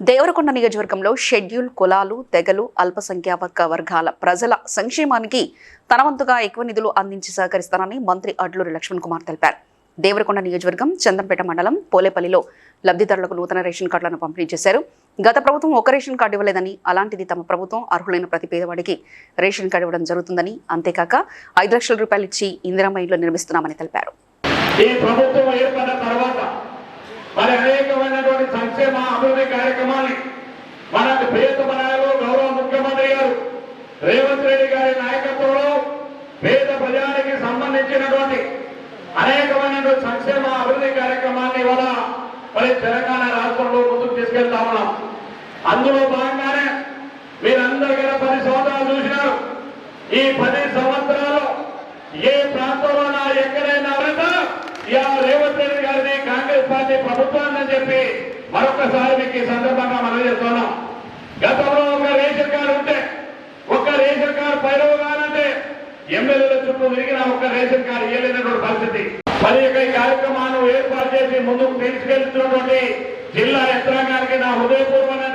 దేవరకొండ నియోజకవర్గంలో షెడ్యూల్ కులాలు తెగలు అల్పసంఖ్యాక వర్గాల ప్రజల సంక్షేమానికి తన వంతుగా ఎక్కువ నిధులు అందించి సహకరిస్తానని మంత్రి అడ్లూరి లక్ష్మణ్ కుమార్ తెలిపారు. దేవరకొండ నియోజకవర్గం చందంపేట మండలం పోలేపల్లిలో లబ్ధిదారులకు నూతన రేషన్ కార్డులను పంపిణీ చేశారు. గత ప్రభుత్వం ఒక రేషన్ కార్డు ఇవ్వలేదని అలాంటిది తమ ప్రభుత్వం అర్హులైన ప్రతి పేదవాడికి రేషన్ కార్డు ఇవ్వడం జరుగుతుందని అంతేకాక ఐదు లక్షల రూపాయలు ఇచ్చి ఇందిరామ ఇంట్లో నిర్మిస్తున్నామని తెలిపారు ఈ ప్రభుత్వం ఏర్పడిన తర్వాత మరి అనేకమైనటువంటి సంక్షేమ అభివృద్ధి కార్యక్రమాన్ని మన ప్రియతమ నాయకులు గౌరవ ముఖ్యమంత్రి గారు రేవంత్ రెడ్డి గారి నాయకత్వంలో పేద ప్రజానికి సంబంధించినటువంటి అనేకమైనటువంటి సంక్షేమ అభివృద్ధి కార్యక్రమాన్ని ఇవాళ మరి తెలంగాణ రాష్ట్రంలో ముందుకు తీసుకెళ్తా ఉన్నాం. అందులో భాగంగానే మీరందరూ కూడా పది సంవత్సరాలు చూసినారు. ఈ పది సంవత్సరాలు ఏ ప్రాంతంలో నా ఎక్కడైనా అవినీతి, ఇవాళ రేవంత్ రెడ్డి గారిని కాంగ్రెస్ ప్రభుత్వాన్ని చెప్పి మరొకసారి మీకు ఈ సందర్భంగా మనం చేస్తున్నాం గతంలో ఒక రేషన్ కార్డు ఉంటే ఒక రేషన్ కార్డు పైరవ కానంటే ఎమ్మెల్యేల చుట్టూ తిరిగిన ఒక రేషన్ కార్డు ఇవ్వలేనటువంటి పరిస్థితి. మరి యొక్క ఈ కార్యక్రమాన్ని ఏర్పాటు చేసి ముందుకు తీసుకెళ్తున్నటువంటి జిల్లా యంత్రాంగానికి నా హృదయపూర్వమైన